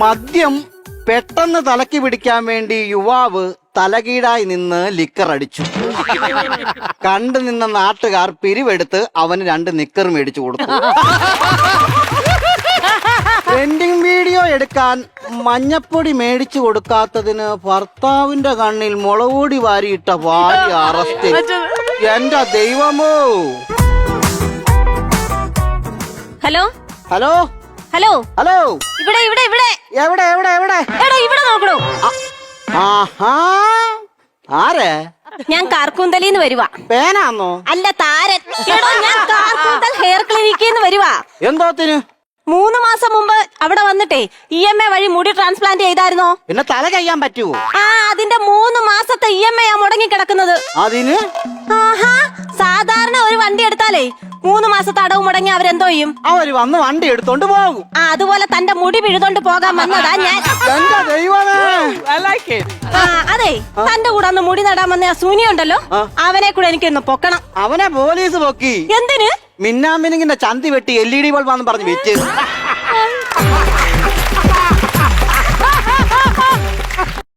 മദ്യം പെട്ടെന്ന് തലക്ക് പിടിക്കാൻ വേണ്ടി യുവാവ് തലകീഴായി നിന്ന് ലിക്കർ അടിച്ചു. കണ്ടു നിന്ന നാട്ടുകാർ പിരിവെടുത്ത് അവന് രണ്ട് നിക്കർ മേടിച്ചു കൊടുത്തു. ട്രെൻഡിങ് വീഡിയോ എടുക്കാൻ മഞ്ഞപ്പൊടി മേടിച്ചു കൊടുക്കാത്തതിന് ഭർത്താവിന്റെ കണ്ണിൽ മുളകൂടി വാരിയിട്ട ഭാര്യ അറസ്റ്റ് എന്റെ ദൈവമോ? ഹലോ? ഹലോ? ഹലോ? ഹലോ? ഇവിടെ ഇവിടെ ഇവിടെ. എവിടെ എവിടെ എവിടെ? എടാ ഇവിടെ നോക്കണോ? ആഹാ. ആരെ? ഞാൻ കാർക്കൂന്തലിന്ന് വരുവാ. പേനാന്നോ? അല്ല താരൻ. എടോ ഞാൻ കാർക്കൂന്തൽ ഹെയർ ക്ലിനിക്കിൽ നിന്ന് വരുവാ എന്തോത്തിന് മൂന്ന് മാസം മുമ്പ് അവിടെ വന്നിട്ടേ ഇ എം എ വഴി മുടി ട്രാൻസ്പ്ലാന്റ് ചെയ്തായിരുന്നോ? പിന്നെ തല കഴിയാൻ പറ്റുമോ ആ അതിന്റെ മൂന്ന് മാസത്തെ ഇ എം എ ആ മുടങ്ങി കിടക്കുന്നത് അതിന്? ആഹാ സാധാരണ എടുത്താലേ മൂന്ന് മാസത്തെ അടവ് മുടങ്ങി അവരെന്തോ ചെയ്യും? അവർ വന്ന് വണ്ടി എടുത്തോണ്ട് പോകും. ആ അതുപോലെ തന്റെ മുടി പിഴുതോണ്ട് പോകാൻ വന്നതാ ഞാൻ. എന്റെ ദൈവമേ. ആ അതെ തന്റെ കൂടെ അന്ന് മുടി നടാൻ വന്ന ആ സൂനി ഉണ്ടല്ലോ അവനെ കൂടെ എനിക്ക് എനിക്കൊന്ന് പൊക്കണം. അവനെ പോലീസ് പൊക്കി. എന്തിന്? മിന്നാമിനിങ്ങിന്റെ ചന്തി വെട്ടി എൽ ഇ ഡി ബൾബാന്ന് പറഞ്ഞ് വെച്ച്.